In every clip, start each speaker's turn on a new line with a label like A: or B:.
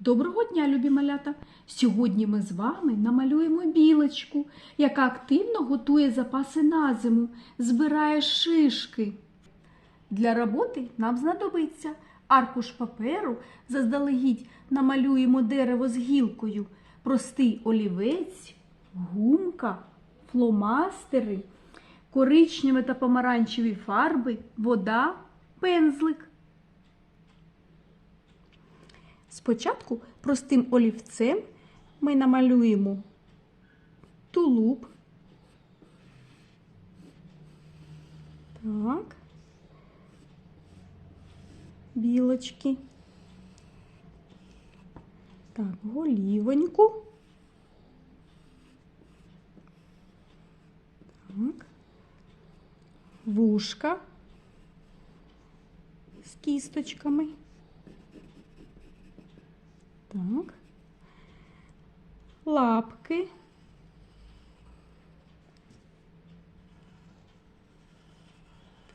A: Доброго дня, любі малята! Сьогодні ми з вами намалюємо білочку, яка активно готує запаси на зиму, збирає шишки. Для роботи нам знадобиться аркуш паперу, заздалегідь намалюємо дерево з гілкою, простий олівець, гумка, фломастери, коричневі та помаранчеві фарби, вода, пензлик. Спочатку простим олівцем ми намалюємо тулуб. Так. Білочки. Так, голівоньку. Так. Вушка з кісточками. Так. Лапки.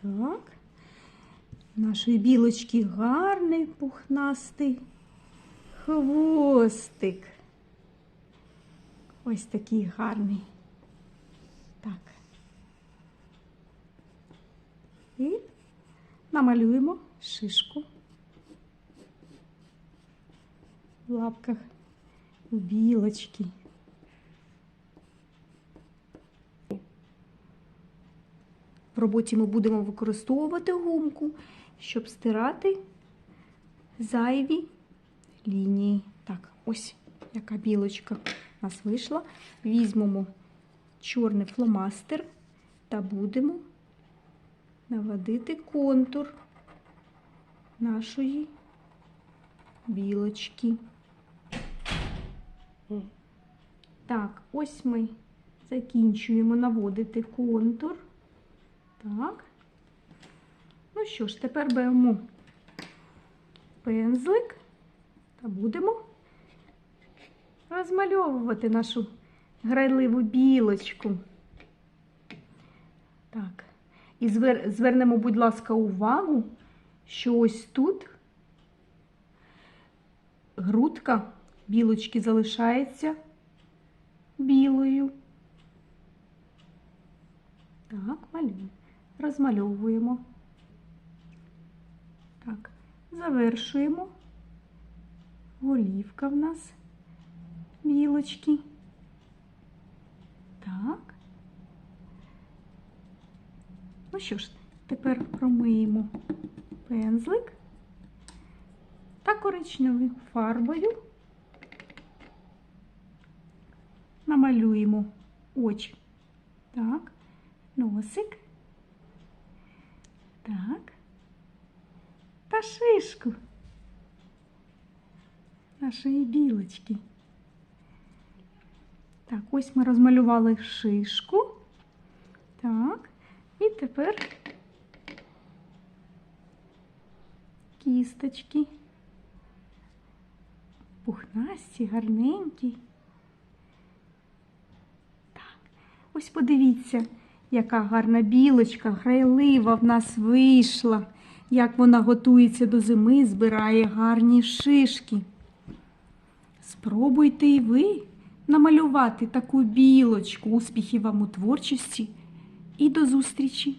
A: Так. Нашої білочки гарний пухнастий хвостик. Ось такий гарний. Так. І намалюємо шишку. В лапках у білочки. В роботі ми будемо використовувати гумку, щоб стирати зайві лінії. Так, ось яка білочка у нас вийшла. Візьмемо чорний фломастер та будемо наводити контур нашої білочки. Так, ось ми закінчуємо наводити контур. Так. Ну що ж, тепер беремо пензлик та будемо розмальовувати нашу грайливу білочку. Так. І звер... звернемо, будь ласка, увагу, що ось тут грудка білочки залишається білою. Так, малюємо. Розмальовуємо. Так, завершуємо. Голівка в нас білочки. Так. Ну що ж, тепер промиємо пензлик та коричневою фарбою намалюємо очі. Так, носик. Так. Та шишку нашої білочки. Так, ось ми розмалювали шишку. Так, і тепер кісточки. Пухнасті, гарненькі. Так, ось подивіться, яка гарна білочка, грайлива в нас вийшла, як вона готується до зими, збирає гарні шишки. Спробуйте і ви намалювати таку білочку. Успіхів вам у творчості і до зустрічі!